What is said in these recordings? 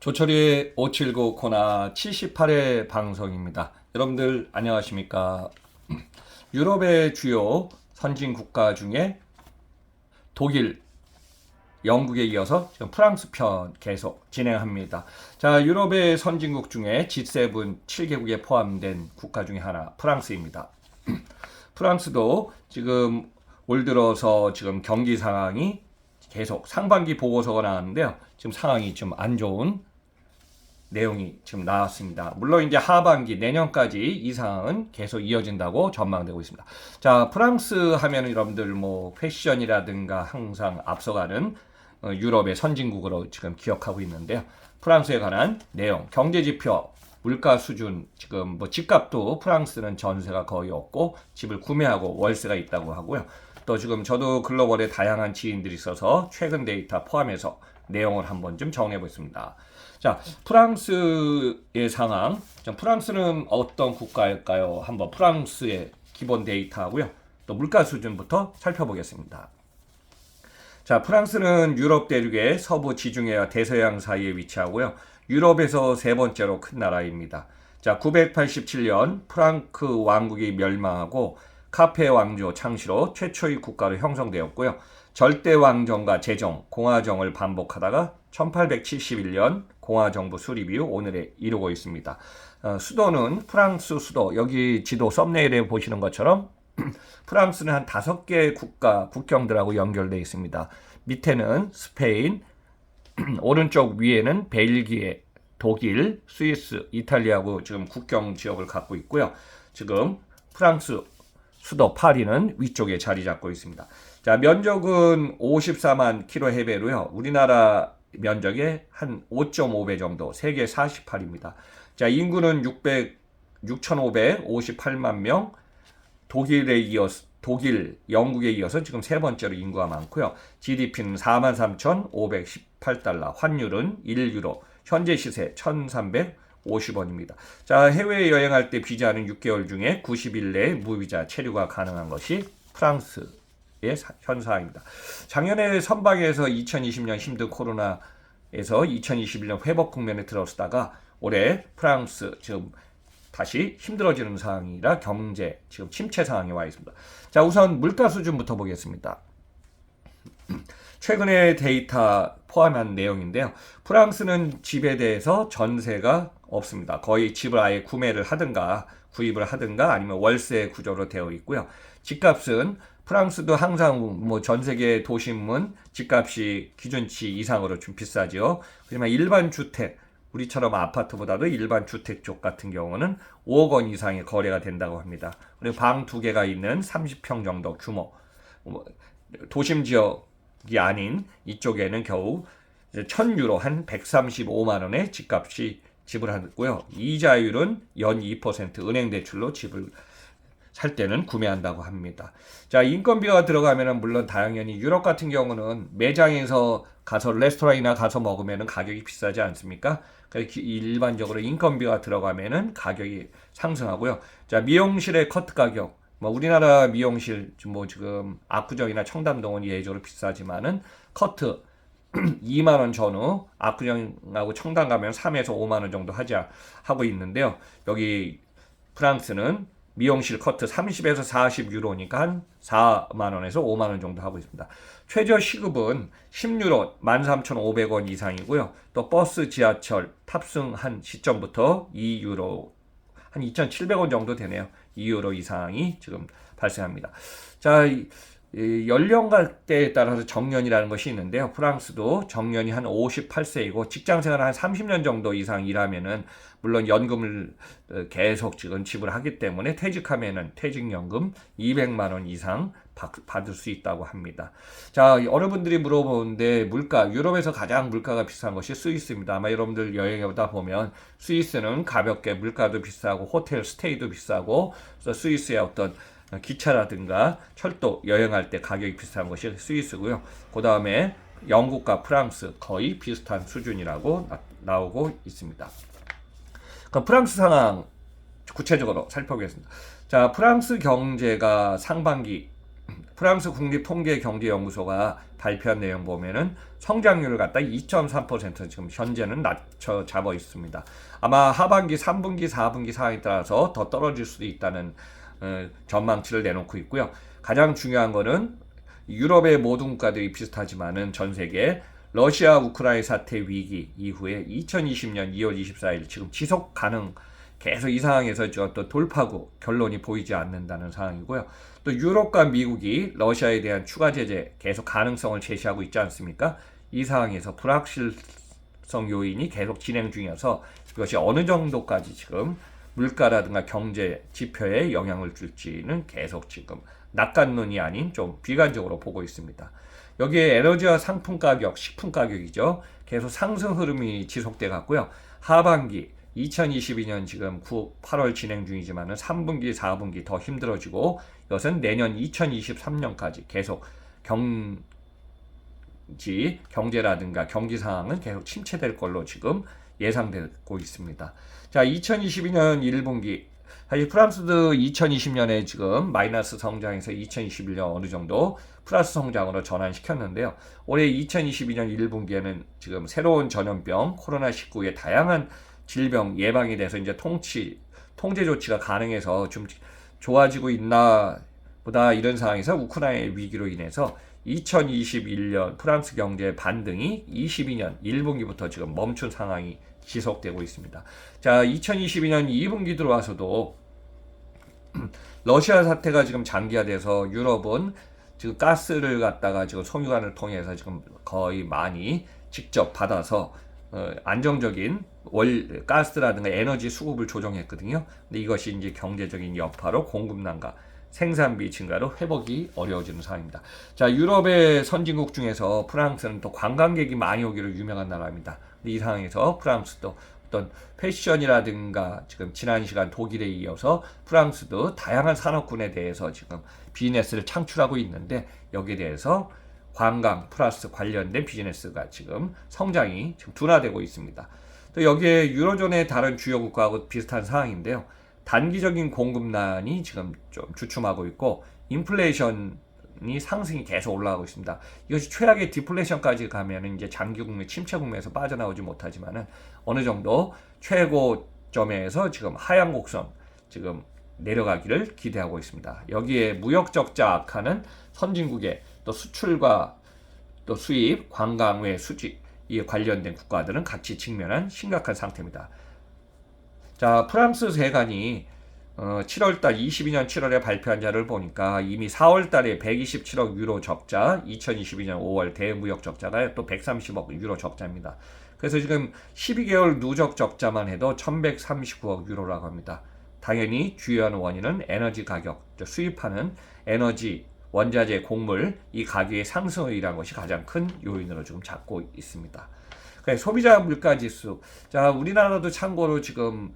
조철이의 579 코나 78회 방송입니다. 여러분들 안녕하십니까? 유럽의 주요 선진 국가 중에 독일, 영국에 이어서 지금 프랑스 편 계속 진행합니다. 자, 유럽의 선진국 중에 G7 7개국에 포함된 국가 중에 하나 프랑스입니다. 프랑스도 지금 올 들어서 지금 경기 상황이 계속 상반기 보고서가 나왔는데요. 지금 상황이 좀 안 좋은 내용이 지금 나왔습니다. 물론 이제 하반기 내년까지 이 상황은 계속 이어진다고 전망되고 있습니다. 자, 프랑스 하면 여러분들 뭐 패션이라든가 항상 앞서가는 어, 유럽의 선진국으로 지금 기억하고 있는데요. 프랑스에 관한 내용, 경제 지표, 물가 수준, 지금 뭐 집값도 프랑스는 전세가 거의 없고 집을 구매하고 월세가 있다고 하고요. 또 지금 저도 글로벌에 다양한 지인들이 있어서 최근 데이터 포함해서 내용을 한번 좀 정해 보겠습니다. 자, 프랑스의 상황. 자, 프랑스는 어떤 국가일까요? 한번 프랑스의 기본 데이터하고요. 또 물가 수준부터 살펴보겠습니다. 자, 프랑스는 유럽 대륙의 서부 지중해와 대서양 사이에 위치하고요. 유럽에서 세 번째로 큰 나라입니다. 자, 987년 프랑크 왕국이 멸망하고 카페 왕조 창시로 최초의 국가로 형성되었고요. 절대 왕정과 제정, 공화정을 반복하다가 1871년 공화정부 수립 이후 오늘에 이르고 있습니다. 어, 수도는 프랑스 수도, 여기 지도 썸네일에 보시는 것처럼 프랑스는 한 다섯 개 국가 국경들하고 연결되어 있습니다. 밑에는 스페인, 오른쪽 위에는 벨기에, 독일, 스위스, 이탈리아하고 지금 국경 지역을 갖고 있고요. 지금 프랑스 수도 파리는 위쪽에 자리 잡고 있습니다. 자, 면적은 54만 킬로헤베로요. 우리나라 면적의 한 5.5배 정도, 세계 48입니다. 자, 인구는 600, 6,558만 명, 독일에 이어서 독일, 영국에 이어서 지금 세 번째로 인구가 많고요. GDP는 43,518달러, 환율은 1유로, 현재 시세 1,350원입니다. 자, 해외 여행할 때 비자는 6개월 중에 90일 내에 무비자 체류가 가능한 것이 프랑스 의 현상입니다. 작년에 선박에서 2020년 힘든 코로나에서 2021년 회복 국면에 들어서다가 올해 프랑스 지금 다시 힘들어지는 상황이라 경제 지금 침체 상황에 와 있습니다. 자 우선 물가 수준부터 보겠습니다. 최근의 데이터 포함한 내용인데요. 프랑스는 집에 대해서 전세가 없습니다. 거의 집을 아예 구매를 하든가 구입을 하든가 아니면 월세 구조로 되어 있고요. 집값은 프랑스도 항상 뭐 전 세계 도심은 집값이 기준치 이상으로 좀 비싸죠. 하지만 일반 주택 우리처럼 아파트보다도 일반 주택 쪽 같은 경우는 5억 원 이상의 거래가 된다고 합니다. 그리고 방 두 개가 있는 30평 정도 규모 뭐 도심 지역이 아닌 이쪽에는 겨우 1000유로 한 135만 원의 집값이 지불하고요. 이자율은 연 2% 은행 대출로 집을 살 때는 구매한다고 합니다. 자, 인건비가 들어가면은 물론 당연히 유럽 같은 경우는 매장에서 가서 레스토랑이나 가서 먹으면은 가격이 비싸지 않습니까? 그래서 일반적으로 인건비가 들어가면은 가격이 상승하고요. 자, 미용실의 커트 가격 뭐 우리나라 미용실 뭐 지금 압구정이나 청담동은 예외적으로 비싸지만은 커트 2만 원 전후 압구정하고 청담 가면 3에서 5만 원 정도 하자 하고 있는데요. 여기 프랑스는 미용실 커트 30에서 40 유로니까 한 4만 원에서 5만 원 정도 하고 있습니다. 최저 시급은 10유로 13,500원 이상이고요. 또 버스, 지하철 탑승한 시점부터 2유로 한 2,700원 정도 되네요. 2유로 이상이 지금 발생합니다. 자, 연령대에 따라서 정년이라는 것이 있는데요. 프랑스도 정년이 한 58세이고 직장 생활 한 30년 정도 이상 일하면은 물론 연금을 어, 계속 지금 지불하기 때문에 퇴직하면은 퇴직연금 200만 원 이상 받을 수 있다고 합니다. 자, 여러분들이 물어보는데 물가, 유럽에서 가장 물가가 비싼 것이 스위스입니다. 아마 여러분들 여행에 오다 보면 스위스는 가볍게 물가도 비싸고 호텔 스테이도 비싸고 스위스의 어떤 기차라든가 철도 여행할 때 가격이 비싼 것이 스위스고요. 그 다음에 영국과 프랑스 거의 비슷한 수준이라고 나, 오고 있습니다. 그럼 프랑스 상황 구체적으로 살펴보겠습니다. 자, 프랑스 경제가 상반기 프랑스 국립통계경제연구소가 발표한 내용 보면은 성장률을 갖다 2.3% 지금 현재는 낮춰 잡아 있습니다. 아마 하반기 3분기, 4분기 상황에 따라서 더 떨어질 수도 있다는 어, 전망치를 내놓고 있고요. 가장 중요한 거는 유럽의 모든 국가들이 비슷하지만은 전 세계 러시아 우크라이나 사태 위기 이후에 2020년 2월 24일 지금 지속 가능 계속 이 상황에서 또 돌파구 결론이 보이지 않는다는 상황이고요. 또 유럽과 미국이 러시아에 대한 추가 제재 계속 가능성을 제시하고 있지 않습니까? 이 상황에서 불확실성 요인이 계속 진행 중이어서 이것이 어느 정도까지 지금 물가라든가 경제 지표에 영향을 줄지는 계속 지금 낙관론이 아닌 좀 비관적으로 보고 있습니다. 여기에 에너지와 상품 가격, 식품 가격이죠. 계속 상승 흐름이 지속돼 갔고요. 하반기 2022년 지금 9, 8월 진행 중이지만은 3분기, 4분기 더 힘들어지고 이것은 내년 2023년까지 계속 경지, 경제라든가 경기 상황은 계속 침체될 걸로 지금 예상되고 있습니다. 자, 2022년 1분기 사실 프랑스도 2020년에 지금 마이너스 성장에서 2021년 어느 정도 플러스 성장으로 전환시켰는데요. 올해 2022년 1분기에는 지금 새로운 전염병 코로나19의 다양한 질병 예방에 대해서 이제 통치 통제 조치가 가능해서 좀 좋아지고 있나 보다 이런 상황에서 우크라이나 위기로 인해서 2021년 프랑스 경제 반등이 22년 1분기부터 지금 멈춘 상황이 지속되고 있습니다. 자, 2022년 2분기 들어와서도 러시아 사태가 지금 장기화돼서 유럽은 지금 가스를 갖다가 지금 송유관을 통해서 지금 거의 많이 직접 받아서 어, 안정적인 월 가스라든가 에너지 수급을 조정했거든요. 근데 이것이 이제 경제적인 여파로 공급난과 생산비 증가로 회복이 어려워지는 상황입니다. 자, 유럽의 선진국 중에서 프랑스는 또 관광객이 많이 오기로 유명한 나라입니다. 이 상황에서 프랑스도 어떤 패션이라든가 지금 지난 시간 독일에 이어서 프랑스도 다양한 산업군에 대해서 지금 비즈니스를 창출하고 있는데 여기에 대해서 관광 플러스 관련된 비즈니스가 지금 성장이 지금 둔화되고 있습니다. 또 여기에 유로존의 다른 주요 국가하고 비슷한 상황인데요. 단기적인 공급난이 지금 좀 주춤하고 있고 인플레이션 이 상승이 계속 올라가고 있습니다. 이것이 최악의 디플레이션까지 가면 이제 장기 국면 침체 국면에서 빠져나오지 못하지만은 어느 정도 최고점에서 지금 하향 곡선 지금 내려가기를 기대하고 있습니다. 여기에 무역 적자 악화는 선진국의 또 수출과 또 수입, 관광 외 수지 이 관련된 국가들은 같이 직면한 심각한 상태입니다. 자, 프랑스 세관이 어, 7월달 22년 7월에 발표한 자를 보니까 이미 4월달에 127억 유로 적자, 2022년 5월 대무역 적자가 또 130억 유로 적자입니다. 그래서 지금 12개월 누적 적자만 해도 1,139억 유로라고 합니다. 당연히 주요한 원인은 에너지 가격, 수입하는 에너지, 원자재, 곡물 이 가격의 일한 것이 가장 큰 요인으로 지금 잡고 있습니다. 소비자 물가 지수. 자, 우리나라도 참고로 지금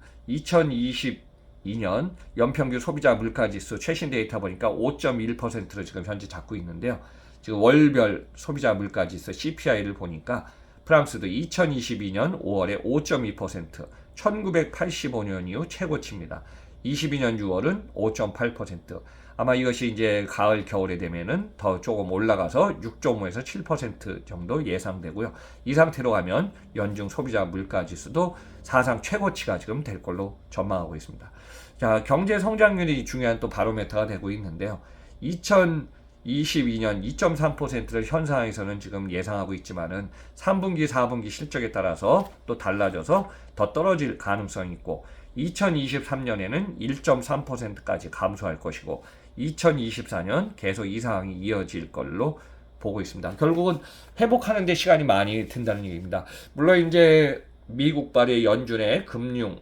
2022년 연평균 소비자 물가 지수 최신 데이터 보니까 5.1%로 지금 현재 잡고 있는데요. 지금 월별 소비자 물가 지수 CPI를 보니까 프랑스도 2022년 5월에 5.2%, 1985년 이후 최고치입니다. 22년 6월은 5.8%. 아마 이것이 이제 가을 겨울에 되면은 더 조금 올라가서 6.5에서 7% 정도 예상되고요. 이 상태로 가면 연중 소비자 물가 지수도 사상 최고치가 지금 될 걸로 전망하고 있습니다. 자, 경제 성장률이 중요한 또 바로메터가 되고 있는데요. 2022년 2.3%를 현 상황에서는 지금 예상하고 있지만은 3분기, 4분기 실적에 따라서 또 달라져서 더 떨어질 가능성이 있고 2023년에는 1.3%까지 감소할 것이고 2024년 계속 이 상황이 이어질 걸로 보고 있습니다. 결국은 회복하는 데 시간이 많이 든다는 얘기입니다. 물론 이제 미국발의 연준의 금융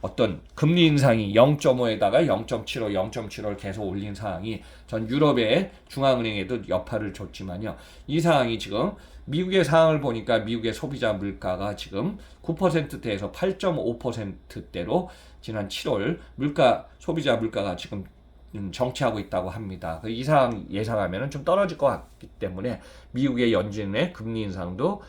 어떤 금리 인상이 0.5에다가 0.75, 0.75를 계속 올린 상황이 전 유럽의 중앙은행에도 여파를 줬지만요. 이 상황이 지금 미국의 상황을 보니까 미국의 소비자 물가가 지금 9%대에서 8.5%대로 지난 7월 물가 소비자 물가가 지금 정치하고 있다고 합니다. 그 이상 예상하면 좀 떨어질 것 같기 때문에 미국의 연준의 금리 인상도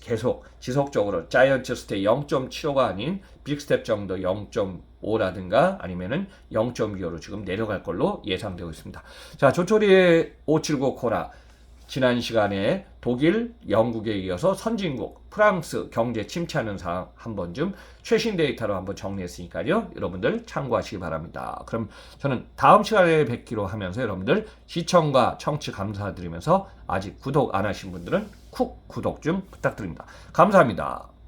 계속 지속적으로 자이언트 스테이 0.75가 아닌 빅스텝 정도 0.5라든가 아니면은 0.25로 지금 내려갈 걸로 예상되고 있습니다. 자, 조초리의 579 코라 지난 시간에 독일, 영국에 이어서 선진국, 프랑스 경제 침체하는 상황 한 번쯤 최신 데이터로 한번 정리했으니까요. 여러분들 참고하시기 바랍니다. 그럼 저는 다음 시간에 뵙기로 하면서 여러분들 시청과 청취 감사드리면서 아직 구독 안 하신 분들은 쿡 구독 좀 부탁드립니다. 감사합니다.